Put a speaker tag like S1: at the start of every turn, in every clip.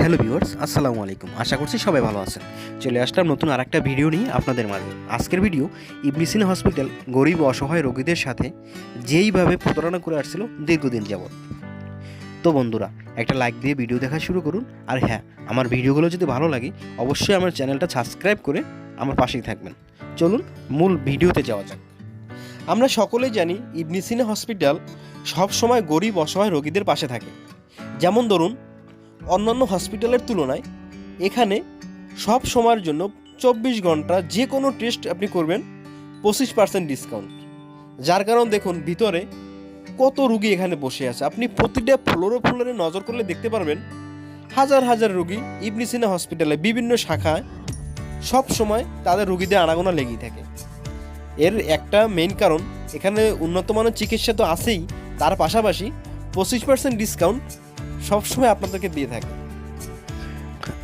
S1: Hello viewers আসসালামু আলাইকুম। আশা করছি সবাই ভালো আছেন। চলে আসলাম নতুন আরেকটা ভিডিও নিয়ে আপনাদের মাঝে। আজকের ভিডিও ইবনিসিন হসপিটাল গরিব অসহায় রোগীদের সাথে যেইভাবে প্রতারণা করে আসছিল দীর্ঘদিন যাবৎ। তো বন্ধুরা, একটা লাইক দিয়ে ভিডিও দেখা শুরু করুন। আর হ্যাঁ আমার ভিডিওগুলো যদি ভালো লাগে, অবশ্যই আমার চ্যানেলটা সাবস্ক্রাইব করে আমার পাশেই থাকবেন। চলুন মূল ভিডিওতে যাওয়া যাক। আমরা সকলেই জানি ইবনিসিনা হসপিটাল সব সময় গরিব, অসহায় রোগীদের পাশে থাকে। যেমন ধরুন অন্যান্য হসপিটালের তুলনায় এখানে সব সময়ের জন্য চব্বিশ ঘণ্টা যে কোনো টেস্ট আপনি করবেন পঁচিশ পার্সেন্ট ডিসকাউন্ট যার কারণ দেখুন, ভিতরে কত রুগী এখানে বসে আছে। আপনি প্রতিটা ফ্লোরে ফ্লোরে নজর করলে দেখতে পারবেন, হাজার হাজার রুগী ইবনিসিনা হসপিটালে বিভিন্ন শাখায় সব সময় তাদের রুগীদের আনাগোনা লেগেই থাকে। এর একটা মেইন কারণ, এখানে উন্নত মানের চিকিৎসা তো আছেই, তার পাশাপাশি পঁচিশ পার্সেন্ট ডিসকাউন্ট সবসময় আপনাদেরকে দিয়ে থাকে।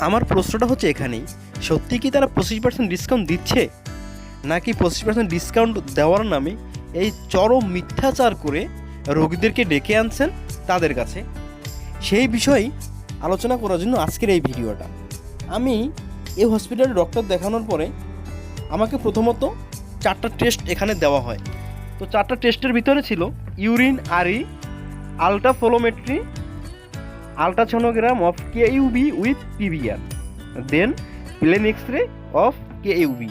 S1: আমার প্রশ্নটা হচ্ছে এখানেই, সত্যি কি তারা পঁচিশ পার্সেন্ট ডিসকাউন্ট দিচ্ছে? নাকি পঁচিশ পার্সেন্ট ডিসকাউন্ট দেওয়ার নামে এই চরম মিথ্যাচার করে রোগীদেরকে ডেকে আনছেন তাদের কাছে? সেই বিষয়ে আলোচনা করার জন্য আজকের এই ভিডিওটা। আমি এই হসপিটালে ডক্টর দেখানোর পরে আমাকে প্রথমত চারটা টেস্ট এখানে দেওয়া হয়। তো চারটা টেস্টের ভিতরে ছিল ইউরিন আরি uroflowmetry ultrasonogram of K UB with PVR then plain X ray of K UB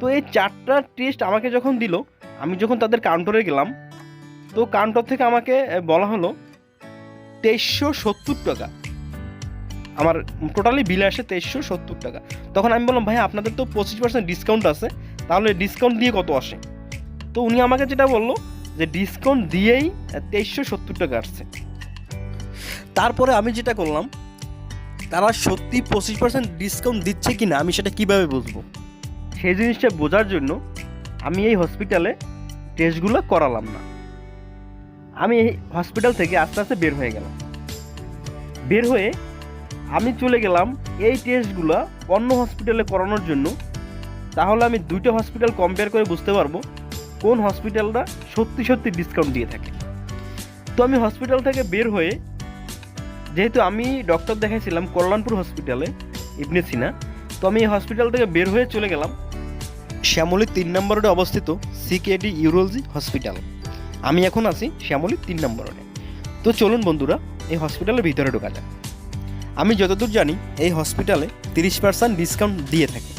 S1: তো এই চারটা টেস্ট আমাকে যখন দিল, আমি যখন তাদের কাউন্টারে গেলাম, তো কাউন্টার থেকে আমাকে বলা হলো তেইশশো সত্তর টাকা। আমার টোটালি বিল আসে তেইশশো সত্তর টাকা। তখন আমি বললাম ভাই আপনাদের তো পঁচিশ পার্সেন্ট ডিসকাউন্ট আছে, তাহলে ডিসকাউন্ট দিয়ে কত আসে? তো উনি আমাকে যেটা বলল, যে ডিসকাউন্ট দিয়েই তেইশশো সত্তর টাকা আসছে। তারপরে আমি যেটা করলাম, তারা সত্যি পঁচিশ পার্সেন্ট ডিসকাউন্ট দিচ্ছে কি না আমি সেটা কীভাবে বুঝব? সেই জিনিসটা বোঝার জন্য আমি এই হসপিটালে টেস্টগুলো করালাম না। আমি এই হসপিটাল থেকে আস্তে আস্তে বের হয়ে গেলাম। বের হয়ে আমি চলে গেলাম এই টেস্টগুলো অন্য হসপিটালে করানোর জন্য। তাহলে আমি দুইটা হসপিটাল কম্পেয়ার করে বুঝতে পারব কোন হসপিটালটা সত্যি সত্যি ডিসকাউন্ট দিয়ে থাকে। তো আমি হসপিটাল থেকে বের হয়ে যেহেতু আমি ডক্টর দেখাইছিলাম কল্যাণপুর হসপিটালে ইবনে সিনা, তো আমি এই হসপিটাল থেকে বের হয়ে চলে গেলাম শ্যামলী তিন নম্বর রোডে অবস্থিত সিকেডি ইউরোলজি হসপিটাল আমি এখন আছি শ্যামলী তিন নম্বর। রোডে তো চলুন বন্ধুরা, এই হসপিটালের ভিতরে ঢোকা যাক। আমি যতদূর জানি, এই হসপিটালে তিরিশ পার্সেন্ট ডিসকাউন্ট দিয়ে থাকে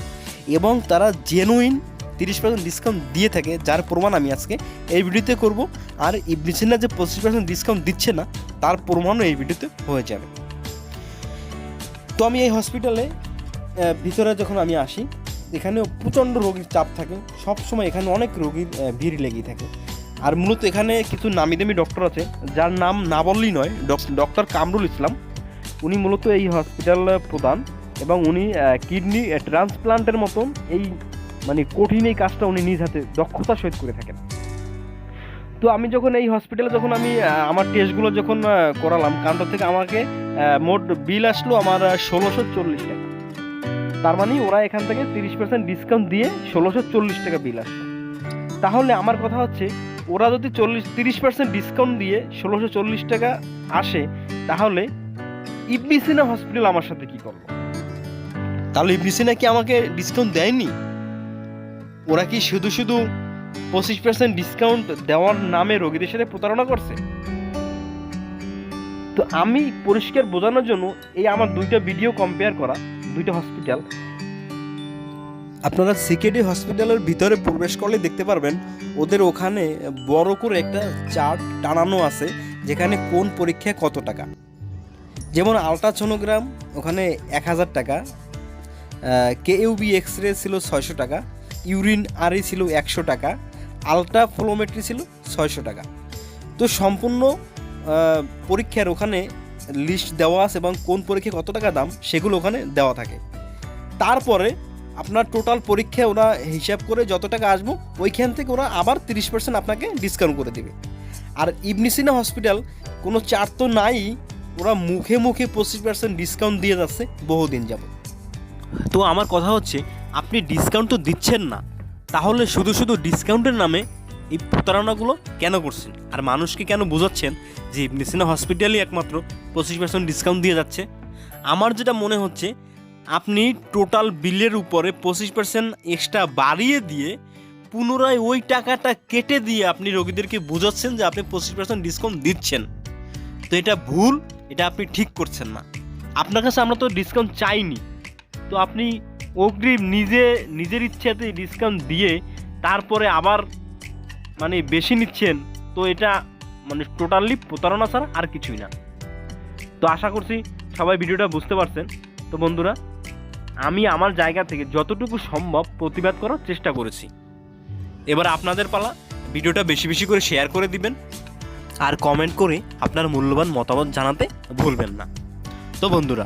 S1: এবং তারা জেনুইন তিরিশ পার্সেন্ট ডিসকাউন্ট দিয়ে থাকে, যার প্রমাণ আমি আজকে এই ভিডিওতে করব। আর ইবনিসিনা যে পঁচিশ পার্সেন্ট ডিসকাউন্ট দিচ্ছে না তার প্রমাণও এই ভিডিওতে হয়ে যাবে। তো আমি এই হসপিটালে ভিতরে যখন আমি আসি এখানে প্রচণ্ড রোগীর চাপ থাকে। সব সময় এখানে অনেক রোগীর ভিড় লেগেই থাকে। আর মূলত এখানে কিছু নামি দামি ডক্টর আছে, যার নাম না বললেই নয় ডক্টর কামরুল ইসলাম। উনি মূলত এই হসপিটাল প্রধান এবং উনি কিডনি ট্রান্সপ্লান্টের মতন এই মানে কঠিন এই কাজটা উনি নিজ হাতে দক্ষতার সহিত করে থাকেন। তো আমি যখন এই হসপিটালে যখন আমি আমার টেস্টগুলো যখন করালাম কাউন্টার থেকে আমাকে মোট বিল আসলো আমার ষোলোশো চল্লিশ টাকা। তার মানে ওরা এখান থেকে তিরিশ পার্সেন্ট ডিসকাউন্ট দিয়ে ষোলোশো চল্লিশ টাকা বিল আসলো। তাহলে আমার কথা হচ্ছে, ওরা যদি চল্লিশ, তিরিশ পার্সেন্ট ডিসকাউন্ট দিয়ে ষোলোশো চল্লিশ টাকা আসে, তাহলে ইবনিসিনা হসপিটাল আমার সাথে কি করল? তাহলে ইবনিসিনা কি আমাকে ডিসকাউন্ট দেয়নি? ওরা কি শুধু শুধু পঁচিশ পার্সেন্ট ডিসকাউন্ট দেওয়ার নামে রোগীদের সাথে প্রতারণা করছে। তো আমি পরিষ্কার বোঝানোর জন্য এই আমার দুইটা ভিডিও কম্পেয়ার করা, দুইটা হসপিটাল আপনারা সিকেডি হসপিটালের ভিতরে প্রবেশ করলে দেখতে পারবেন, ওদের ওখানে বড় করে একটা চার্ট টানানো আছে, যেখানে কোন পরীক্ষায় কত টাকা। যেমন আলট্রাসোনোগ্রাম ওখানে এক হাজার টাকা কে ইউবি এক্স রে ছিল ছয়শো টাকা ইউরিন আরই ছিল একশো টাকা, আলট্রা ফ্লোমেট্রি ছিল ছয়শো টাকা। তো সম্পূর্ণ পরীক্ষার ওখানে লিস্ট দেওয়া আছে এবং কোন পরীক্ষায় কত টাকা দাম সেগুলো ওখানে দেওয়া থাকে। তারপরে আপনার টোটাল পরীক্ষায় ওরা হিসাব করে যত টাকা আসব, ওইখান থেকে ওরা আবার তিরিশ পার্সেন্ট আপনাকে ডিসকাউন্ট করে দেবে। আর ইবনিসিনা হসপিটাল কোনো চার তো নাই, ওরা মুখে মুখে পঁচিশ পার্সেন্ট ডিসকাউন্ট দিয়ে যাচ্ছে বহুদিন যাবত তো আমার কথা হচ্ছে, আপনি ডিসকাউন্ট তো দিচ্ছেন না। তাহলে শুধু শুধু ডিসকাউন্টের নামে এই প্রতারণাগুলো কেন করছেন? আর মানুষকে কেন বোঝাচ্ছেন যে ইবনিসিনা হসপিটালই একমাত্র পঁচিশ পার্সেন্ট ডিসকাউন্ট দিয়ে যাচ্ছে?
S2: আমার যেটা মনে হচ্ছে, আপনি টোটাল বিলের উপরে পঁচিশ পার্সেন্ট এক্সট্রা বাড়িয়ে দিয়ে পুনরায় ওই টাকাটা কেটে দিয়ে আপনি রোগীদেরকে বোঝাচ্ছেন যে আপনি পঁচিশ পার্সেন্ট ডিসকাউন্ট দিচ্ছেন। তো এটা ভুল, এটা আপনি ঠিক করছেন না।
S1: আপনার কাছে আমরা তো ডিসকাউন্ট চাইনি। তো আপনি অগ্রিম নিজে, নিজের ইচ্ছাতে ডিসকাউন্ট দিয়ে তারপরে আবার মানে বেশি নিচ্ছেন, তো এটা মানে টোটালি প্রতারণা ছাড়া আর কিছুই না। তো আশা করছি সবাই ভিডিওটা বুঝতে পারছেন। তো বন্ধুরা, আমি আমার জায়গা থেকে যতটুকু সম্ভব প্রতিবাদ করার চেষ্টা করেছি।
S2: এবার আপনাদের পালা ভিডিওটা বেশি বেশি করে শেয়ার করে দিবেন আর কমেন্ট করে আপনার মূল্যবান মতামত জানাতে ভুলবেন না। তো বন্ধুরা